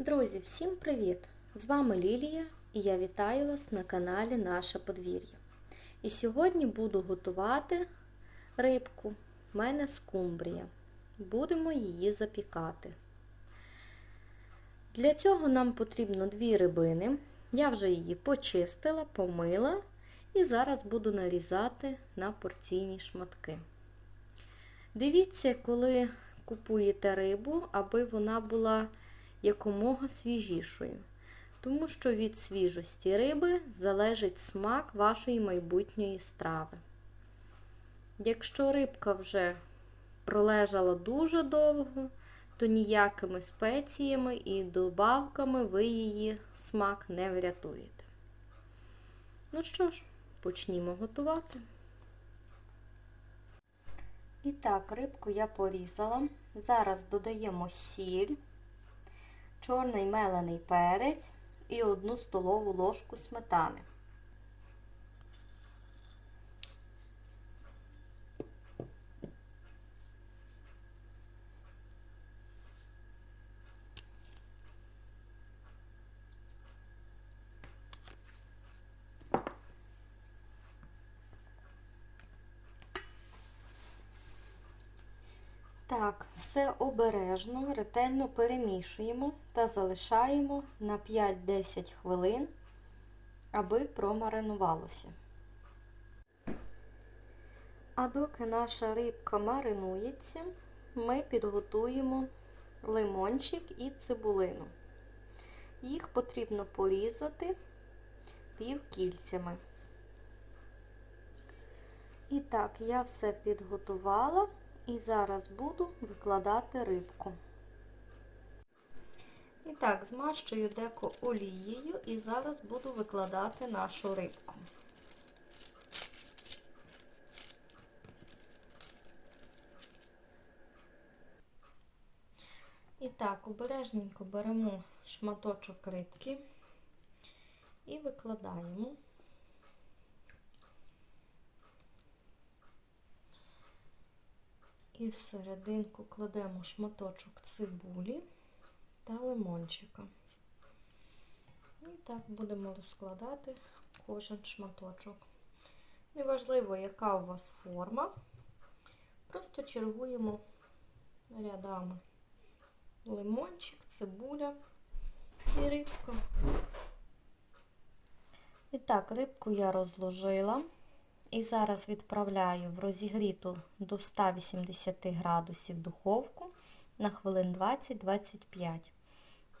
Друзі, всім привіт! З вами Лілія і я вітаю вас на каналі Наше подвір'я. І сьогодні буду готувати рибку. У мене скумбрія. Будемо її запікати. Для цього нам потрібно дві рибини. Я вже її почистила, помила і зараз буду нарізати на порційні шматки. Дивіться, коли купуєте рибу, аби вона була якомога свіжішою. Тому що від свіжості риби залежить смак вашої майбутньої страви. Якщо рибка вже пролежала дуже довго, то ніякими спеціями і добавками ви її смак не врятуєте. Ну що ж, почнімо готувати. І так, рибку я порізала. Зараз додаємо сіль, чорний мелений перець і одну столову ложку сметани. Так, все обережно, ретельно перемішуємо та залишаємо на 5-10 хвилин, аби промаринувалося. А доки наша рибка маринується, ми підготуємо лимончик і цибулину. Їх потрібно порізати півкільцями. І так, я все підготувала. І зараз буду викладати рибку. І так, змащую деко олією і зараз буду викладати нашу рибку. І так, обережненько беремо шматочок рибки і викладаємо. І всерединку кладемо шматочок цибулі та лимончика. І так будемо розкладати кожен шматочок. Неважливо, яка у вас форма, просто чергуємо рядами лимончик, цибуля і рибка. І так, рибку я розложила. І зараз відправляю в розігріту до 180 градусів духовку на хвилин 20-25.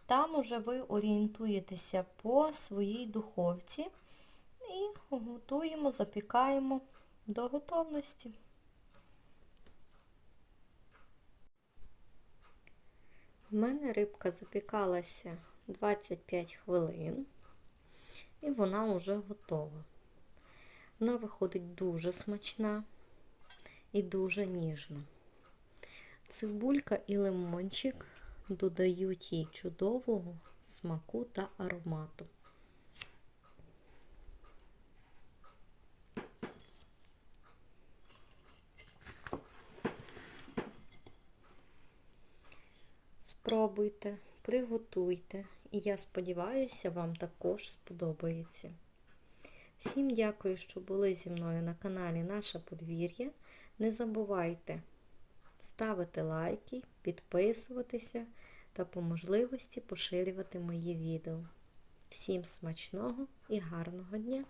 Там уже ви орієнтуєтеся по своїй духовці і готуємо, запікаємо до готовності. У мене рибка запікалася 25 хвилин, і вона вже готова. Вона виходить дуже смачна і дуже ніжна. Цибулька і лимончик додають їй чудового смаку та аромату. Спробуйте, приготуйте, і я сподіваюся, вам також сподобається. Всім дякую, що були зі мною на каналі Наше подвір'я. Не забувайте ставити лайки, підписуватися та по можливості поширювати мої відео. Всім смачного і гарного дня!